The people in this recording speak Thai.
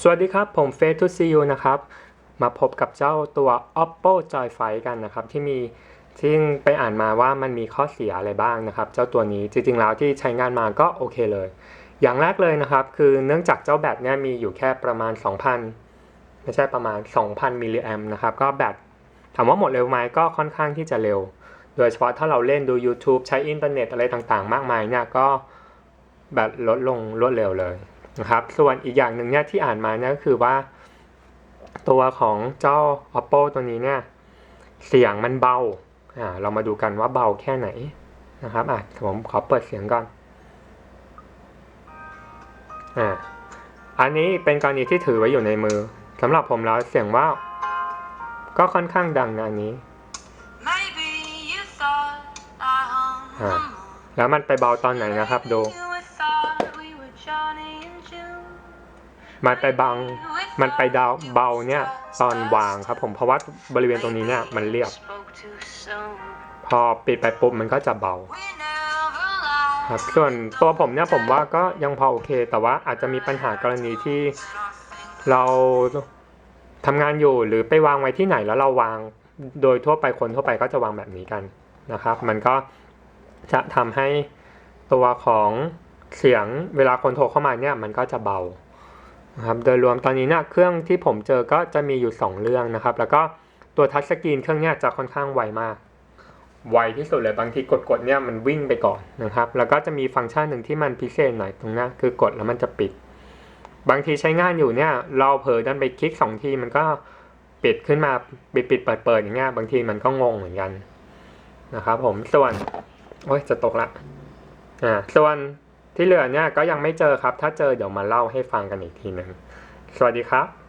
สวัสดีครับผมเฟ to see you นะครับ มาพบกับเจ้าตัว oppo joy f i กันนะครับ ที่มีที่ไปอ่านมาว่ามันมีข้อเสียอะไรบ้างนะครับ เจ้าตัวนี้จริงๆแล้วที่ใช้งานมาก็โอเคเลย อย่างแรกเลยนะครับ คือเนื่องจากเจ้าแบตเนี่ยมีอยู่แค่ประมาณ 2,000 ไม่ใช่ประมาณ 2,000 มิลลิแอมนะครับ ก็แบตถามว่าหมดเร็วไหมก็ค่อนข้างที่จะเร็ว โดยเฉพาะถ้าเราเล่นดู YouTube ใช้อินเทอร์เน็ตอะไรต่างๆ มากมายเนี่ยก็แบตลดลงรวดเร็วเลย นะครับ ส่วนอีกอย่างหนึ่งเนี่ยที่อ่านมาเนี่ยก็คือว่า ตัวของเจ้า oppo ตัวนี้เนี่ย เสียงมันเบาอ่าเรามาดูกันว่าเบาแค่ไหนนะครับอะผมขอเปิดเสียงก่อนอ่าอันนี้เป็นกรณีที่ถือไว้อยู่ในมือสำหรับผมแล้วเสียงว่าก็ค่อนข้างดังนะอันนี้ Maybe you thought I hung Ah. the moon. แล้วมันไปเบาตอนไหนนะครับดู มันไปบางมันไปดาวเบาเนี่ยตอนวางครับ ผมเพราะว่าบริเวณตรงนี้เนี่ยมันเรียบ พอปิดไปปุ๊บมันก็จะเบาครับส่วนตัวผมเนี่ยผมว่าก็ยังพอโอเค แต่ว่าอาจจะมีปัญหากรณีที่เราทำงานอยู่หรือไปวางไว้ที่ไหนแล้วเราวางโดยทั่วไปคนทั่วไปก็จะวางแบบนี้กันนะครับ มันก็จะทำให้ตัวของเสียงเวลาคนโทรเข้ามาเนี่ยมันก็จะเบา นะครับโดยรวมตอนนี้เนี่ยเครื่องที่ผมเจอก็จะมีอยู่ 2 เรื่องนะครับ แล้วก็ตัวทัชสกรีนเครื่องเนี้จะค่อนข้างไวมาก ไวที่สุดเลยบางทีกดๆเนี่ยมันวิ่งไปก่อนนะครับ แล้วก็จะมีฟังก์ชันหนึ่งที่มันพิเศษหน่อยตรงนี้คือกดแล้วมันจะปิด บางทีใช้งานอยู่เนี่ยเราเผลอดันไปคลิกสองทีมันก็ปิดขึ้นมาปิดปิดเปิดเปิดอย่างเงี้ยบางทีมันก็งงเหมือนกันนะครับผมส่วนโอ้ยจะตกละอ่าส่วน ที่เหลือเนี่ยก็ยังไม่เจอครับ ถ้าเจอเดี๋ยวมาเล่าให้ฟังกันอีกทีหนึ่งสวัสดีครับ